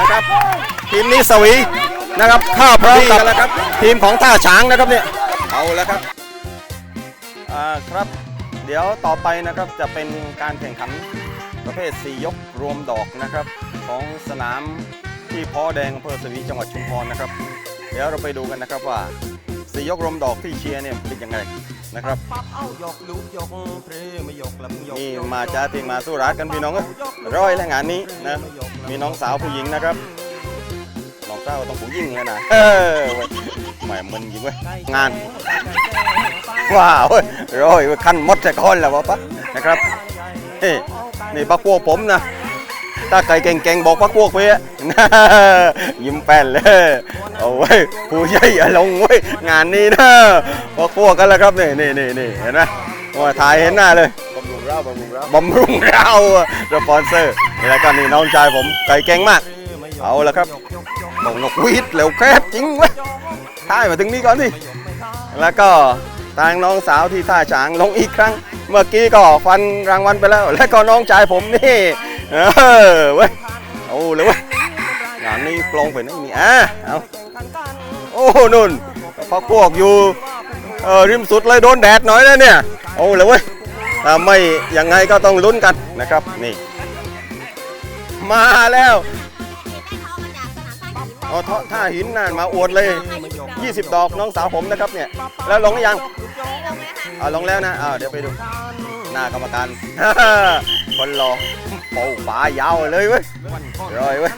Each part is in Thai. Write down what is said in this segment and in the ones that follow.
นะครับ ทีมนี้สวีนะครับข้าพร้อมกันแล้วครับทีมของท่าช้างนะครับเนี่ยเอาแล้วครับอ่าครับ เดี๋ยวต่อไปนะครับจะเป็นการแข่งขันประเภทสียกรวมดอกนะครับ ของสนามที่พอแดงอำเภอสวีจังหวัดชุมพรนะครับ เดี๋ยวเราไปดูกันนะครับว่าสียกรวมดอกที่เชียร์เนี่ยเป็นยังไง นะครับปั๊บเอายกลูกยกเพลไม่ยกลำยกนี่มาจ้าเทียงมาสู้รัดกันพี่น้องเอ้ยร้อยแล้วงานนี้นะมีน้องสาวผู้หญิงนะครับน้องสาวต้องผู้หญิงเลยนะเออเว้ยแหมมันจริงเว้ยงานว้าวเว้ยร้อยเว้ยขั้นหมดแต่ก้อนแล้ววะปะนะครับเฮ้ยนี่ปักพวกผมนะ ถ้าใครเก่งๆบอกปักพวกไปอะยิ้มแป้นเลยเอาไว้ยผู้ใหญ่อะลงเว้ยงานนี้นะปักพวกกันแล้วครับนี่นี่นี่นี่เห็นไหมว่าถ่ายเห็นหน้าเลยบำรุงเราบำรุงเราบำรุงเราสปอนเซอร์นี่แล้วก็นี่น้องชายผมไก่เก่งมาก เอาละครับบอกนกหวีดเร็วแคบจริงเว้ยท่ายมาถึงนี้ก่อนสิแล้วก็ทางน้องสาวที่ท่าฉางลงอีกครั้ง เมื่อกี้ก็ฟันรางวัลไปแล้ว แล้วก็น้องชายผมนี่ เออเว้ยเอาเลยเว้ยงานนี้ปลงไปไหนนี่อะเอาโอ้นุ่นพักพวกอยู่เออริมสุดเลยโดนแดดหน่อยนะเนี่ยเอาเลยเว้ยถ้าไม่ยังไงก็ต้องลุ้นกันนะครับนี่ มาแล้วเอาท่อท่าหินนั่นมาอวดเลย 20 ดอกน้องสาวผมนะครับเนี่ย แล้วลงหรือยังเอาลงแล้วนะอ่าเดี๋ยวไปดู หน้ากรรมการคนรอ โป้ปลายาวเลยเว้ยรอยเว้ย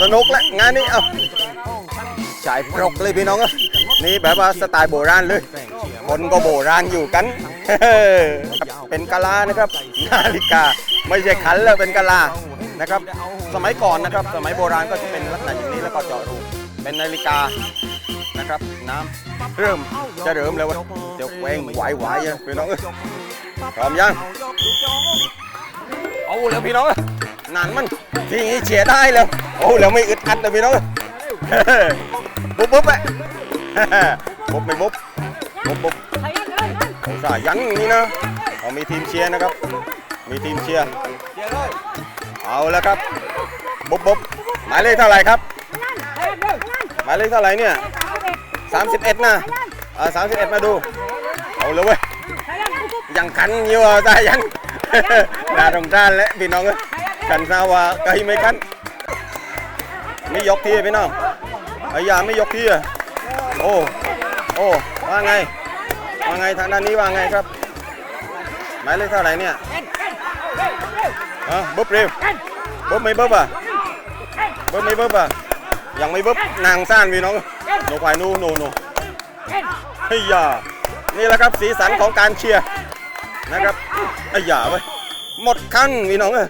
สนุกแล้วงานนี้เอาจ่ายปรกเลยพี่น้องเอ้ยนี่แบบว่าสไตล์โบราณเลย คนก็โบราณอยู่กัน เป็นกะลานะครับนาฬิกาไม่ใช่ขันแล้วเป็นกะลานะครับ สมัยก่อนนะครับ สมัยโบราณก็จะเป็นลักษณะอย่างนี้แล้วก็เจาะรูเป็นนาฬิกานะครับน้ำเริ่มจะเริ่มแล้ววะเดี๋ยวแหวงไหวๆพี่น้องเอ้ยพร้อมยัง เอาแล้วพี่น้องเอ้ยนานมันทีนี้เฉียดได้แล้วโอ้แล้วไม่อึดอัดเลยพี่น้องเอ้ยบุ๊บบุ๊บไปบุ๊บไม่บุ๊บบุ๊บบุ๊บเอาสายันนี่นะเอามีทีมเชียร์นะครับ มีทีมเชียร์เอาแล้วครับบุ๊บบุ๊บหมายเลขเท่าไหร่ครับหมายเลขเท่าไหร่เนี่ย31นะอ่า31มาดูเอาเลยเว้ยยังขันอยู่อะสายัน น่าสงสารและพี่น้องกันซาว่าไกลไม่กันไม่ยกทีพี่น้องไอ้ยาไม่ยกที่โอ้โอ้ว่าไงว่าไงทางด้านนี้ว่าไงครับหมายเลขเท่าไหร่เนี่ยฮะบ๊บเร็วบ๊บไม่บ๊บอะบ๊บไม่บ๊บอะยังไม่บ๊บนางซ่านพี่น้องโนควายนูโนโนเฮ้ยยานี่แหละครับสีสันของการเชียร์ นะครับไอ้ยาเว้ยหมดขั้นพี่น้องเอ้ย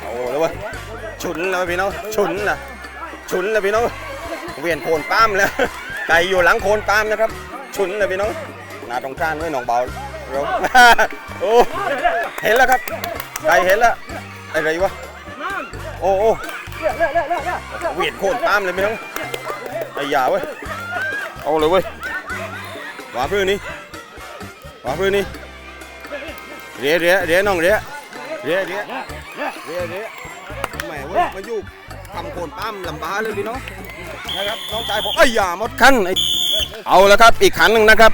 โอ้แล้วเว้ยฉุนแล้วพี่น้องฉุนนะฉุนแล้วพี่น้องเวียนโคนป้ามแล้วไก่อยู่หลังโคนป้ามนะครับ ฉุนเลยพี่น้องนาตรงกลางไว้หนองเบาเร็วโอ้เห็นแล้วครับไก่เห็นแล้วอะไรวะโอ้โอ้เวียนโคนตามเลยพี่น้องไอ้ยาเว้ยเอาเลยเว้ยหวาพื้นนี่หวาพื้นนี่ เรียเรียเรียน้องเรียเรียเรียเรียเรียแหมเว้ยมาอยู่ทำโคนปั้มลำบากเลยพี่น้องนะครับน้องชายผมไอ้ยาหมดคันไอ้เอาแล้วครับอีกขันหนึ่งนะครับ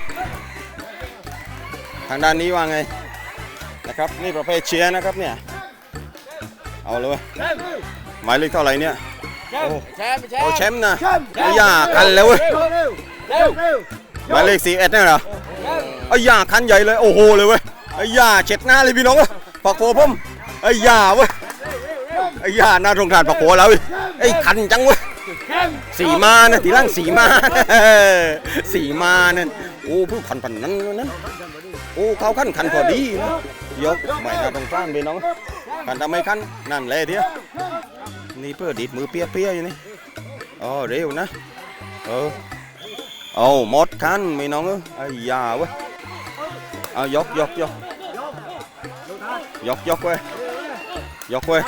ทางด้านนี้ว่าไงนะครับนี่ประเภทเชียร์นะครับเนี่ยเอาเลยเว้ยหมายเลขเท่าไหร่เนี่ยโอ้โอ้แชมป์นะไอ้ย่าคันแล้วเว้ยหมายเลขสี่เอ็ดนี่เหรอไอ้ย่าคันใหญ่เลยโอ้โหเลยเว้ย ไอ้ย่าเช็ดหน้าเลยพี่น้องปากโผผมไอ้ย่าเว้ยไอ้ย่าหน้าตรงทานปากโผแล้วไอ้คันจังเว้ยสีมานะตีร่างสีมาสีมานั่นโอ้ผู้คันพันนั้นนั้นโอ้เขาขั้นคันพอดีนะยกไม่หน่าตรงกลางพี่น้องคันทำไมคันนั่นแหละเดียวนี่เพื่อดีดมือเปี้ยเปียๆอยู่นี่อ๋อเร็วนะเออเอาหมดคันพี่น้องเอ้ยไอ้ยาเว้ย เอายกยกยกยกยกเว้ยยกเว้ย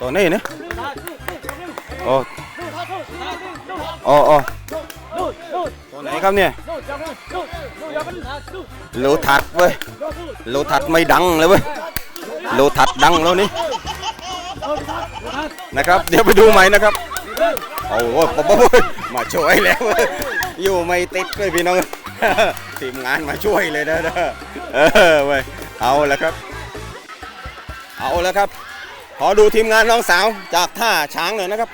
ตัวนี้นี่โอ้โอ้โอ้ตัวไหนครับเนี่ยโลทัดเว้ยโลทัดไม่ดังเลยเว้ยโลทัดดังแล้วนี่นะครับ เดี๋ยวไปดูใหม่นะครับโอ้โหปะปะมาช่วยแล้วอยู่ไม่ติดเลยพี่น้อง ทีมงานมาช่วยเลยนะเออเว้ยเอาแล้วครับ เอาแล้วครับ ขอดูทีมงานน้องสาวจากท่าช้างหน่อยนะครับ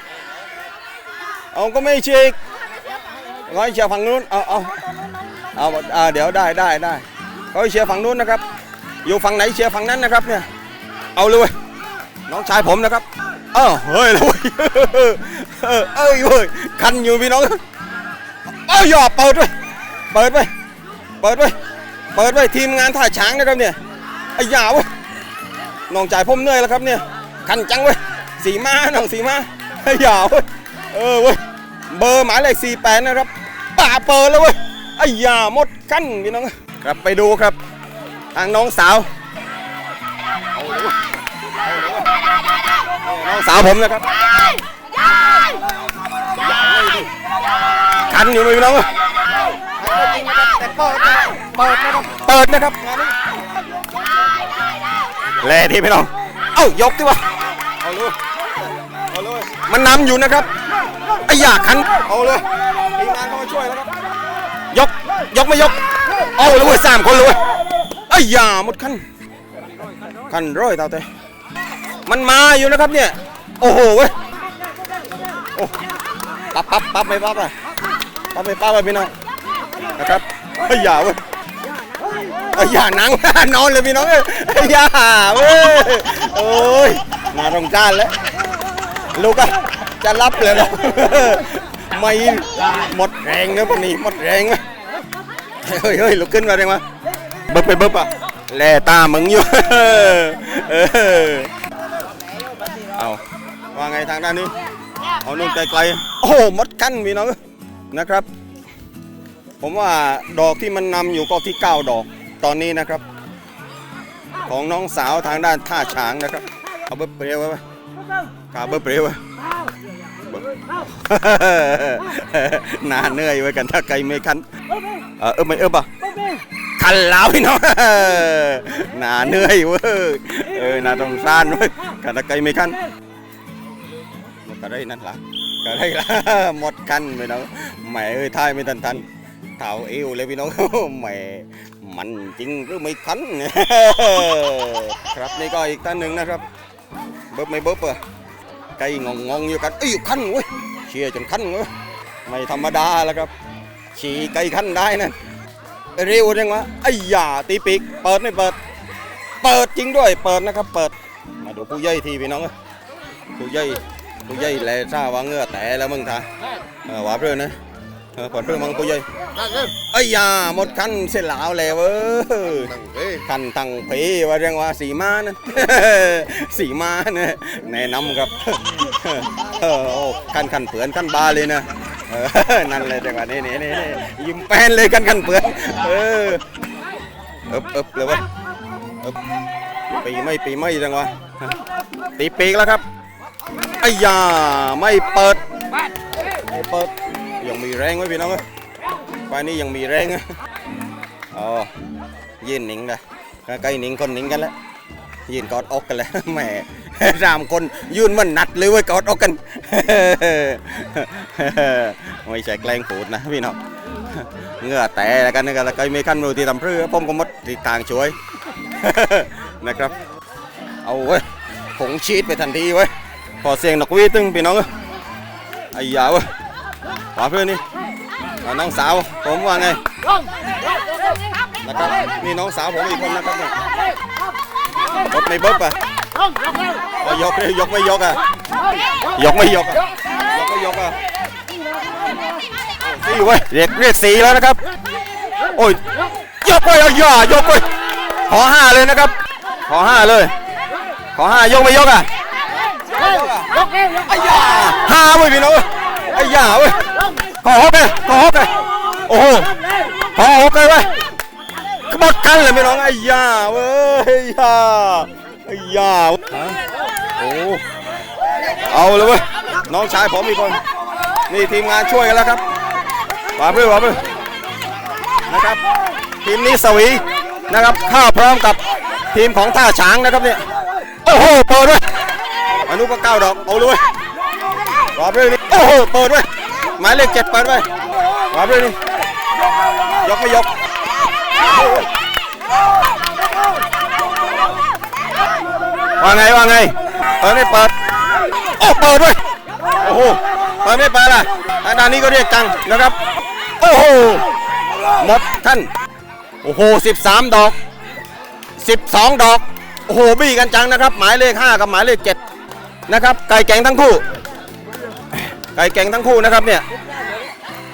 เอาก็ไม่เชียร์อีกร้อยเชียร์ฝั่งนู้นเอาเอาเอาเอาเดี๋ยวได้ได้ได้เขาเชียร์ฝั่งนู้นนะครับ อยู่ฝั่งไหนเชียร์ฝั่งนั้นนะครับเนี่ยเอาเลยเว้ยน้องชายผมนะครับเออเฮ้ยเลยเว้ยเออเอ้ยเว้ยคันอยู่พี่น้องเอ้ยอย่าเปิดไว้เปิดไว้ เปิดไว้ เปิดไว้ทีมงานท่าช้างนะครับเนี่ยไอ้ยาเว้ยน้องจ่ายผมเหนื่อยแล้วครับเนี่ยคันจังเว้ยสีมาน้องสีมาไอ้ยาเว้ยเออเว้ยเบอร์หมายเลขสี่แปดนะครับป่าเปิดแล้วเว้ยไอ้ยาหมดกันพี่น้องครับไปดูครับ ทางน้องสาวน้องสาวผมนะครับคันอยู่ไหมพี่น้อง เว้ยแต่เปิดนะเปิดนะครับเปิดนะครับงานนี้แลทีพี่น้องเอ้ายกดิวะเอาเลยเอาเลยมันนำอยู่นะครับไอ้ยาคัน เอาเลยทีมงานเข้ามาช่วยแล้วครับยก ยกไม่ยก เอาเลยเว้ยสามคนเลยเว้ยไอ้ยาหมดคัน คันร้อยเท่าเตะมันมาอยู่นะครับเนี่ย โอ้โหเว้ยโอ้ปั๊บปั๊บปั๊บไม่ปั๊บอะปั๊บไม่ปั๊บอะพี่น้อง นะครับไอ้ยาเว้ยไอ้ยานั่ง นอนเลยพี่น้องเอ้ยไอ้ยาเว้ยโอ้ยมาตรงจานแล้วลูกอะจะรับเลยนะไม่หมดแรงนะพวกนี้หมดแรงเฮ้ยเฮ้ยลุกขึ้นมาเร็วมาเบิบไปเบิบอะแลตามึงอยู่เออเอาว่าไงทางด้านนี้เอานุ่นไกลๆโอ้โหหมดกันพี่น้องนะครับ ผมว่าดอกที่มันนำอยู่ก็ที่ 9 ดอกตอนนี้นะครับ ของน้องสาวทางด้านท่าช้างนะครับเอาเบอร์เปรียวไว้ไว้กาเบอร์เปรียวไว้หนาเหนื่อยไว้กันถ้าไกลไม่คันเออเออไม่เออป่ะคันแล้วพี่น้องหนาเหนื่อยเว้ยเออหนาตรงซานเว้ยกันถ้าไกลไม่คันก็ได้นั่นล่ะก็ได้ละหมดกันพี่น้องแหมเอ้ยทายไม่ทันทัน เท่าเอวเลยพี่น้องแหมมันจริงหรือไม่คันครับนี่ก็อีกท่านหนึ่งนะครับเบิบไม่เบิบอะไก่งงงๆอยู่กันเอ้ยคันเว้ยเชียร์จนคันเว้ยไม่ธรรมดาแล้วครับฉี่ไก่คันได้นั่นเร็วจังวะไอ้ยาตีปีกเปิดไม่เปิด เปิดจริงด้วยเปิดนะครับ เปิดมาดูผู้ใหญ่ทีพี่น้องเอ้ยผู้ใหญ่ผู้ใหญ่แลซ่าว่าเหงือแต่แล้วมึงท่าเออว่าเพื่อนนะ เออปอดเพื่อมังกูยัยไอ้ยาหมดคันเสียหลาวแล้วเว้ยคันตั้งปีว่าเรียกว่าสีมานั่น สีมาเนี่ยแนะนำครับเออโอ้คันคันเปือนคันบาเลยนะเออนั่นเลยจังหวะนี้นี่นี่นี่ยิ้มแป้นเลยกันคันเปือนเออเอบเอบเลยเวะเอบปีไม่ปีไม่จังวะตีปีกแล้วครับไอ้ยาไม่เปิดไม่เปิด ยังมีแรงไว้พี่น้องเอ้ยฝ่ายนี้ยังมีแรงอ๋อยืนหนิงเลยใกล้หนิงคนหนิงกันแล้วยืนกอดอกกันแล้วแหมสามคนยืนมันนัดเลยเว้ยกอดอกกันไม่ใช่แกล้งผูดนะพี่น้องเงื่อแตกกันนะครับแล้วก็มีขั้นมือที่ทำเพื่อผมก็มดที่างช่วยนะครับ เอาเว้ยผงชีดไปทันทีเว้ยพอเสียงนกวีตึงพี่น้องไอ้ยาเว้ย ขอเพื่อนนี่อ่าน้องสาวผมว่าไงนะครับนี่น้องสาวผมอีกคนนะครับเนี่ยรถไม่เบิ้บอะเอายกเลยยกไม่ยกอะยกไม่ยกอะยกไม่ยกอะสี่เว้ยเรียกเรียกสี่แล้วนะครับ โอ้ยยกเว้ยเอาย่ายกเว้ยขอห้าเลยนะครับ ขอห้าเลย ขอห้ายกไม่ยกอะไอ้ย่าห้าเว้ยพี่น้อง อย่าเว้ยขอฮอกเลยขอฮอกเลยโอ้โหขอฮอกเลยเว้ยขบกันเลยพี่น้องไอ้ยาเว้ยไอ้ยาไอ้ยาโอ้เอาเลยเว้ยน้องชายผมอีกคนนี่ทีมงานช่วยกันแล้วครับวาเพื่อวาเพื่อนะครับทีมนี้สวีนะครับข้าพร้อมกับทีมของท่าช้างนะครับเนี่ยโอ้โหเปิดด้วยอนุก็เก้าดอกเอาเลย รอบเลยนี่โอ้โหเปิดไว้หมายเลขเจ็ดเปิดไว้รอบเลยนี่ยกไม่ยกว่าไงว่าไงเปิดไม่เปิดโอ้เปิดไว้โอ้โหเปิดไม่เปิดล่ะทางด้านนี้ก็เรียกจังนะครับโอ้โหหมดท่านโอ้โห13ดอก12ดอกโอ้โหบี้กันจังนะครับ หมายเลข5กับหมายเลข7นะครับไก่แก่งทั้งคู่ ไก่แก่งทั้งคู่นะครับเนี่ย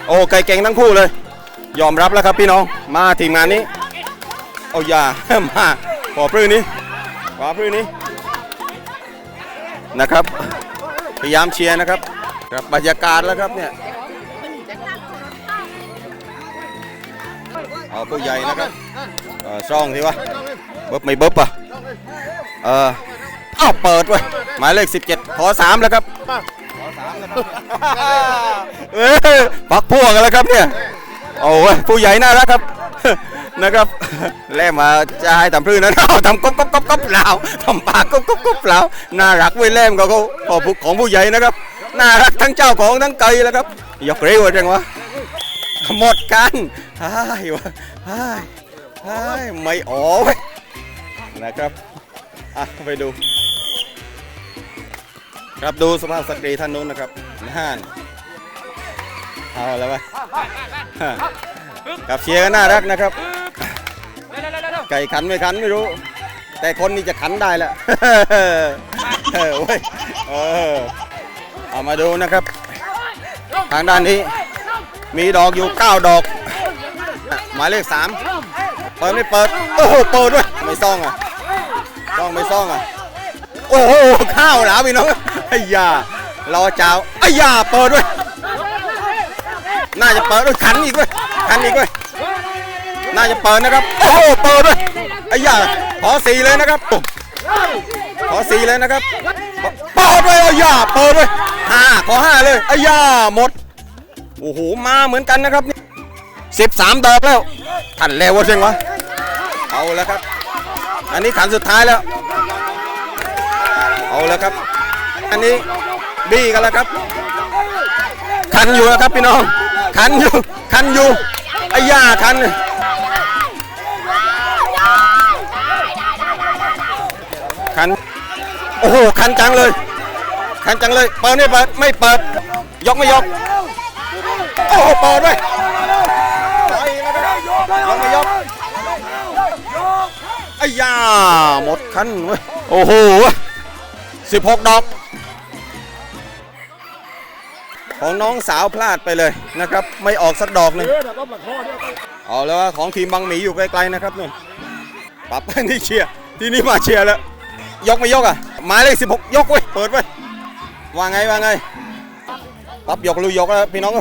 โอ้ไก่แก่งทั้งคู่เลย ยอมรับแล้วครับพี่น้อง มาทีมงานนี้ เอาอย่า มาขอพื้นนี้ขอพื้นนี้นะครับ พยายามเชียร์นะครับครับบรรยากาศแล้วครับเนี่ยเอาผู้ใหญ่นะครับเออซ่องทีวะเบิบไม่เบิบอะเอออ้าวเปิดเว้ยหมายเลข 17 ขอ 3 แล้วครับ ขอ3แล้วครับเออปักพวกกันแล้วครับเนี่ย โอ้ยผู้ใหญ่น่ารักครับ นะครับแล่มาจะให้ทำพื้นนะเอาทำก๊อบก๊อบก๊อบก๊อบเปล่าทำปากก๊อบก๊อบก๊อบเปล่าน่ารักเว้ยแล่มก็เขาของผู้ใหญ่นะครับ น่ารักทั้งเจ้าของทั้งไก่แล้วครับยกเร็วจังวะหมดกันฮ่ายวะฮ่ายฮ่ายไม่อ๋อเว้ยนะครับอะไปดู ครับดูสภาพสตรีท่านนู้นนะครับน่านเอาแล้วไปกับเชียร์กันน่ารักนะครับ ไก่ขันไม่ขันไม่รู้ แต่คนนี้จะขันได้แล้วเออเว้ยเออเอามาดูนะครับ ทางด้านนี้ มีดอกอยู่ 9 ดอก หมายเลข 3 เปิดไม่เปิด โอ้โหเปิดด้วย ไม่ซ่องอะซ่องไม่ซ่องอะ โอ้โห ข้าวหลาพี่น้อง ไอ้ยารอเจ้าไอ้ยาเปิดด้วย น่าจะเปิดด้วยขันอีกด้วยขันอีกด้วย น่าจะเปิดนะครับ โอ้โห เปิดด้วยไอ้ยาขอสีเลยนะครับขอสีเลยนะครับ เปิดด้วยไอ้ยาเปิดด้วยห้าขอห้าเลยไอ้ยาหมด โอ้โห มาเหมือนกันนะครับสิบสามดอกแล้วขันเร็ววะเชียงวะ เอาแล้วครับ อันนี้ขันสุดท้ายแล้ว เอาแล้วครับ อันนี้บี้กันแล้วครับคันอยู่แล้วครับพี่น้องคันอยู่คันอยู่ไอ้ย่าคันคันโอ้โหคันจังเลยคันจังเลยเปิดไม่เปิดไม่เปิดยกไม่ยกโอ้โหเปิดด้วยไปนะครับยกไม่ยกไอ้ยาหมดคันเว้ยโอ้โหสิบหกดอก ของน้องสาวพลาดไปเลยนะครับ ไม่ออกสักดอกหนึ่งเอาแล้วของทีมบังหมีอยู่ไกลๆนะครับนู่นปรับที่เชียร์ที่นี่มาเชียร์แล้วยกไม่ยกอะหมายเลขสิบหกยกเว้ยเปิดไว้ว่าไงว่าไงปั๊บยกลูกยกแล้วพี่น้อง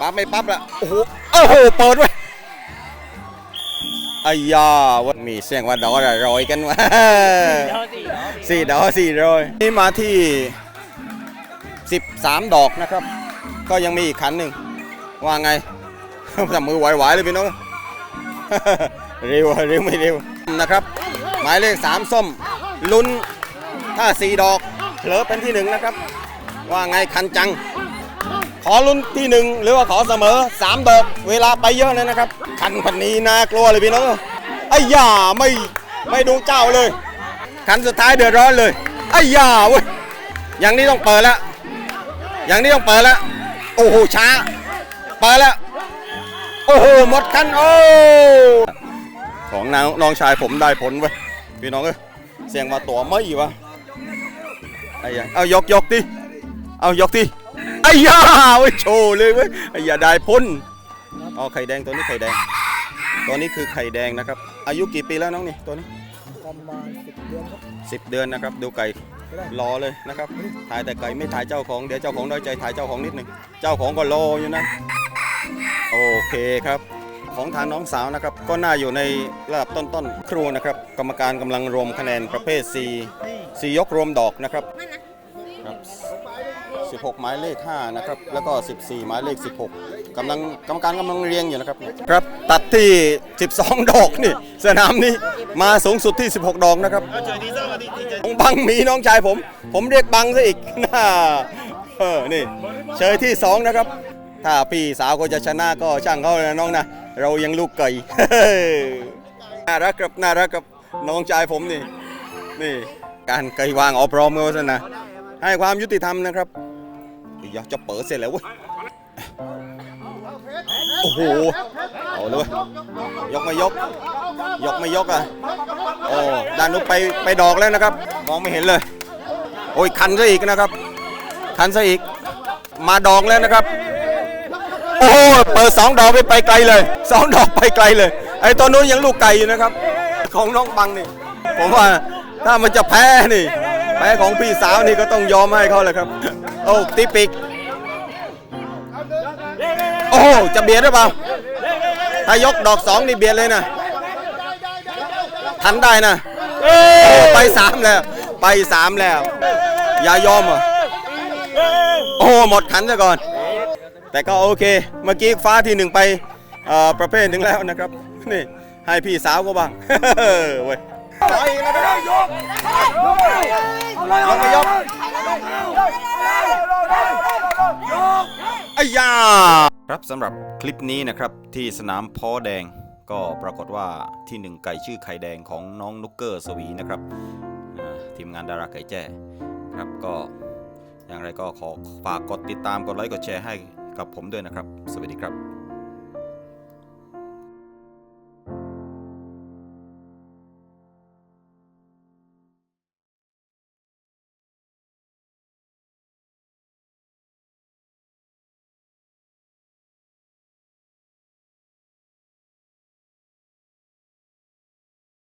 ปั๊บไม่ปั๊บละโอ้โหโอ้โหเปิดไว้อ้ยาว่ามีเสียงว่าดอกอะไรอยกันวะสี่ดอสี่รอยนี่มาที่ 13 ดอกนะครับ ก็ยังมีอีกขันหนึ่งว่าไงทำมือไหวๆเลยพี่น้องเร็วเร็วไม่เร็วนะครับ หมายเลข 3 ส้มลุ้นถ้า 4 ดอกเผลอเป็นที่หนึ่งนะครับ ว่าไงคันจัง ขอลุ้นที่หนึ่งหรือว่าขอเสมอสามดอก เวลาไปเยอะเลยนะครับ คันพันนี้น่ากลัวเลยพี่น้องไอ้ย่าไม่ไม่ดูเจ้าเลย คันสุดท้ายเดือดร้อนเลยไอ้ย่าเว้ยอย่างนี้ต้องเปิดแล้ว อย่างนี้ต้องเปิดแล้ว โอ้โหช้า เปิดแล้ว โอ้โหหมดคันโอ้ของน้องน้องชายผมได้ผลเว้พี่น้องเอ้ยเสียงมาตัวไม่วะไอ้ย่าเอายกยกดิเอายกดิไอ้ยาเว้โชว์เลยเว้ยไอ้ยาได้พ่นอ๋อไข่แดงตัวนี้ไข่แดงตัวนี้คือไข่แดงนะครับ อายุกี่ปีแล้วน้องนี่ตัวนี้ประมาณสิบเดือนครับสิบเดือนนะครับ ดูไก่ รอเลยนะครับ ถ่ายแต่ไก่ไม่ถ่ายเจ้าของ เดี๋ยวเจ้าของน้อยใจถ่ายเจ้าของนิดหนึ่ง เจ้าของก็รออยู่นะ โอเคครับ ของทางน้องสาวนะครับ ก็น่าอยู่ในระดับต้นๆ ครูนะครับ กรรมการกำลังรวมคะแนนประเภท4 4ยกรวมดอกนะครับครับ 16 หมายเลข 5 นะครับ แล้วก็ 14 หมายเลข 16กำลังกรรมการกำลังเรียงอยู่นะครับครับตัดที่ 12 ดอกนี่สนามนี้มาสูงสุดที่ 16 ดอกนะครับของบังมีน้องชายผม ผมเรียกบังซะอีกน่าเออนี่เชยที่ 2 นะครับ ถ้าพี่สาวก็จะชนะก็ช่างเขาเลยนะน้องนะ เรายังลูกไก่น่ารักครับน่ารักกับน้องชายผมนี่นี่การไก่วางอบรมกันซะนะให้ความยุติธรรมนะครับ อยากจะเปิดเสร็จแล้วเว้ยโอ้โหเอาเลยยกไม่ยก ยกไม่ยกอะโอ้ด้านนู้นไปไปดอกแล้วนะครับ มองไม่เห็นเลย โอ้ยคันซะอีกนะครับ คันซะอีก มาดอกแล้วนะครับ โอ้โหเปิดสองดอกไปไปไกลเลยสองดอกไปไกลเลย ไอ้ตัวนู้นยังลูกไก่อยู่นะครับ ของน้องบังนี่ ผมว่าถ้ามันจะแพ้นี่ แพ้ของพี่สาวนี่ก็ต้องยอมให้เขาเลยครับ โอ้ตีปิกโอ้จะเบียดหรือเปล่าถ้ายกดอกสองนี่เบียดเลยนะทันได้นะไปสามแล้ว ไปสามแล้ว อย่ายอมเหรอโอ้หมดขันซะก่อน แต่ก็โอเค เมื่อกี้ฟ้าที่หนึ่งไปประเภทหนึ่งแล้วนะครับ นี่ให้พี่สาวก็บ้างเว้ย ไปนะครับยกไม่ยกอ้ยาครับสำหรับคลิปนี้นะครับที่สนามพอแดงก็ปรากฏว่าที่หนึ่งไก่ชื่อไข่แดงของน้องนุกเกอร์สวีนะครับทีมงานดาราไก่แจ้ครับก็อย่างไรก็ขอฝากกดติดตามกดไลค์กดแชร์ให้กับผมด้วยนะครับ สวัสดีครับ